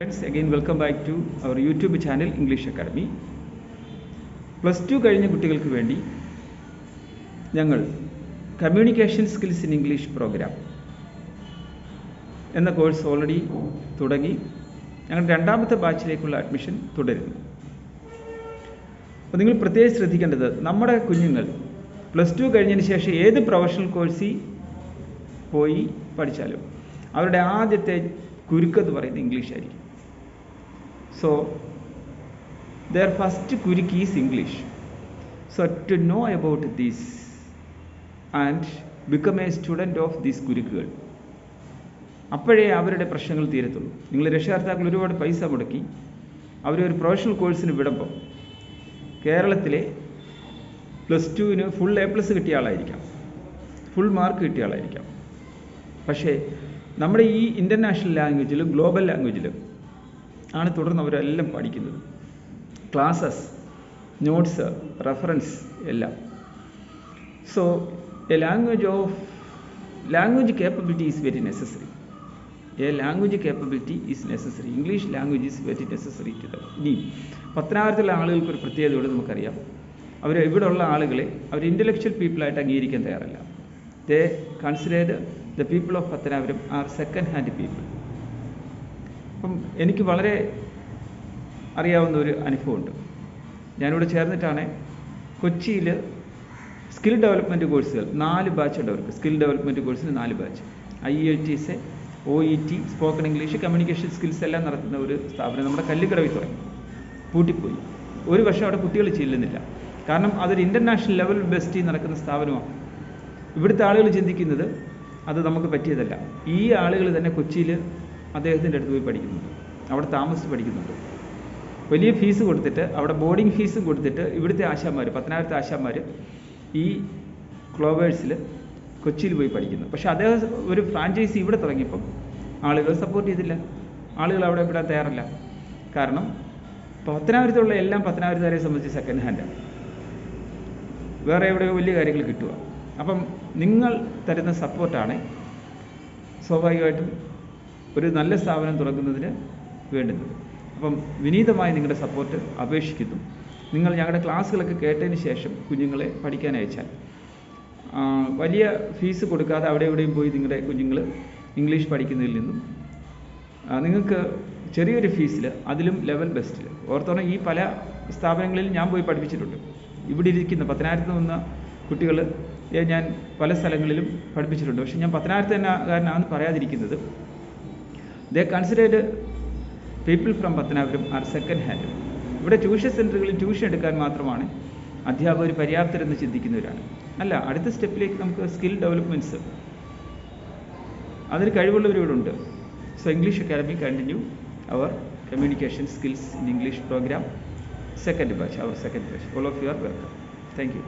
Friends again welcome back to our YouTube channel English academy plus two കഴിഞ്ഞ കുട്ടികൾക്ക് വേണ്ടി ഞങ്ങൾ communication skills in English programme എന്ന course already തുടങ്ങി. ഞങ്ങൾ രണ്ടാമത്തെ ബാച്ചിലേക്കുള്ള അഡ്മിഷൻ തുടരുന്നു. അപ്പോൾ നിങ്ങൾ പ്രത്യേകം ശ്രദ്ധിക്കേണ്ടത് നമ്മുടെ കുഞ്ഞുങ്ങൾ പ്ലസ് ടു കഴിഞ്ഞതിന് ശേഷം ഏത് പ്രൊഫഷണൽ കോഴ്സിൽ പോയി പഠിച്ചാലും അവരുടെ ആദ്യത്തെ കുരുക്കെന്ന് പറയുന്നത് ഇംഗ്ലീഷ് സോ ദർ ഫസ്റ്റ് കുരുക്ക് is English so to know about these and become a student of these കുരുക്കുകൾ അപ്പോഴേ അവരുടെ പ്രശ്നങ്ങൾ തീരത്തുള്ളൂ. നിങ്ങൾ രക്ഷകർത്താക്കൾ ഒരുപാട് പൈസ മുടക്കി അവരെ ഒരു പ്രൊഫഷണൽ കോഴ്സിന് വിടുമ്പോൾ കേരളത്തിലെ പ്ലസ് ടുവിന് ഫുൾ എ പ്ലസ് കിട്ടിയ ആളായിരിക്കാം. ഫുൾ മാർക്ക് കിട്ടിയ ആളായിരിക്കാം. പക്ഷേ നമ്മുടെ ഈ ഇന്റർനാഷണൽ ലാംഗ്വേജിലും ഗ്ലോബൽ ലാംഗ്വേജിലും ആണ് തുടർന്ന് അവരെല്ലാം പഠിക്കുന്നത്. ക്ലാസ്സസ് നോട്ട്സ് റെഫറൻസ് എല്ലാം. So a language of language capability is very necessary a language capability is necessary English language is very necessary to them ഇനി ആളുകൾക്ക് ഒരു പ്രത്യേകത പ്രത്യേകതയോട് നമുക്കറിയാം. അവർ ഇവിടെയുള്ള ആളുകളെ അവർ ഇന്റലക്ച്വൽ പീപ്പിളായിട്ട് അംഗീകരിക്കാൻ തയ്യാറല്ല. They considered the people of Pathanapuram are second hand people അപ്പം എനിക്ക് വളരെ അറിയാവുന്ന ഒരു അനുഭവമുണ്ട്. ഞാനിവിടെ ചേർന്നിട്ടാണ് കൊച്ചിയിൽ സ്കിൽ ഡെവലപ്മെന്റ് കോഴ്സുകൾ നാല് ബാച്ച് ഉണ്ട് അവർക്ക് സ്കിൽ ഡെവലപ്മെന്റ് കോഴ്സിൽ നാല് batch I L T S O E T spoken English communication skills എല്ലാം നടത്തുന്ന ഒരു സ്ഥാപനം നമ്മുടെ കല്ലുകടവിൽ തുടങ്ങി. പൂട്ടിപ്പോയി. ഒരു വർഷം അവിടെ കുട്ടികൾ ചെല്ലുന്നില്ല. കാരണം അതൊരു ഇന്റർനാഷണൽ ലെവൽ ബെസ്റ്റിൽ നടക്കുന്ന സ്ഥാപനമാണ്. ഇവിടുത്തെ ആളുകൾ ചിന്തിക്കുന്നത് അത് നമുക്ക് പറ്റിയതല്ല. ഈ ആളുകൾ തന്നെ കൊച്ചിയിൽ അദ്ദേഹത്തിന്റെ അടുത്ത് പോയി പഠിക്കുന്നുണ്ട്. അവിടെ താമസിച്ച് പഠിക്കുന്നുണ്ട്. വലിയ ഫീസ് കൊടുത്തിട്ട് അവിടെ ബോർഡിംഗ് ഫീസും കൊടുത്തിട്ട് ഇവിടുത്തെ ആശാന്മാർ പത്തനാപുരത്തെ ആശാന്മാർ ഈ ക്ലോവേഴ്സിൽ കൊച്ചിയിൽ പോയി പഠിക്കുന്നു. പക്ഷെ അദ്ദേഹം ഒരു ഫ്രാഞ്ചൈസി ഇവിടെ തുടങ്ങിയപ്പം ആളുകൾ സപ്പോർട്ട് ചെയ്തില്ല. ആളുകൾ അവിടെ ഇവിടെ തയ്യാറല്ല. കാരണം പത്തനാപുരത്തുള്ള എല്ലാം പത്തനാപുരത്തുകാരെ സംബന്ധിച്ച് സെക്കൻഡ് ഹാൻഡാണ് വേറെ എവിടെ വലിയ കാര്യങ്ങൾ കിട്ടുക. അപ്പം നിങ്ങൾ തരുന്ന സപ്പോർട്ടാണ് സ്വാഭാവികമായിട്ടും ഒരു നല്ല സ്ഥാപനം തുടങ്ങുന്നതിന് വേണ്ടുന്നത്. അപ്പം വിനീതമായി നിങ്ങളുടെ സപ്പോർട്ട് അപേക്ഷിക്കുന്നു. നിങ്ങൾ ഞങ്ങളുടെ ക്ലാസ്സുകളൊക്കെ കേട്ടതിന് ശേഷം കുഞ്ഞുങ്ങളെ പഠിക്കാൻ അയച്ചാൽ. വലിയ ഫീസ് കൊടുക്കാതെ അവിടെ എവിടെയും പോയി നിങ്ങളുടെ കുഞ്ഞുങ്ങൾ ഇംഗ്ലീഷ് പഠിക്കുന്നതിൽ നിന്നും നിങ്ങൾക്ക് ചെറിയൊരു ഫീസിൽ അതിലും ലെവൽ ബെസ്റ്റിൽ ഓർത്തോണം ഈ പല സ്ഥാപനങ്ങളിൽ ഞാൻ പോയി പഠിപ്പിച്ചിട്ടുണ്ട്. ഇവിടെ ഇരിക്കുന്ന പത്തനായിരത്ത് നിന്ന കുട്ടികൾ ഞാൻ പല സ്ഥലങ്ങളിലും പഠിപ്പിച്ചിട്ടുണ്ട്. പക്ഷെ ഞാൻ പത്തനായിരത്ത് തന്നെ കാരനാണെന്ന് പറയാതിരിക്കുന്നത് they considered people from Pathanapuram are second hand ഇവിടെ ട്യൂഷൻ സെന്ററുകളിൽ ട്യൂഷൻ എടുക്കാൻ മാത്രമാണ് അധ്യാപകർ പര്യാപ്തരെന്ന് ചിന്തിക്കുന്നവരാണ്. അല്ല അടുത്ത സ്റ്റെപ്പിലേക്ക് നമുക്ക് സ്കിൽ ഡെവലപ്മെന്റ്സ് അതിന് കഴിവുള്ളവരിവിടുണ്ട്. So English academy continue our communication skills in English programme second batch our second batch all of are welcome. Thank you.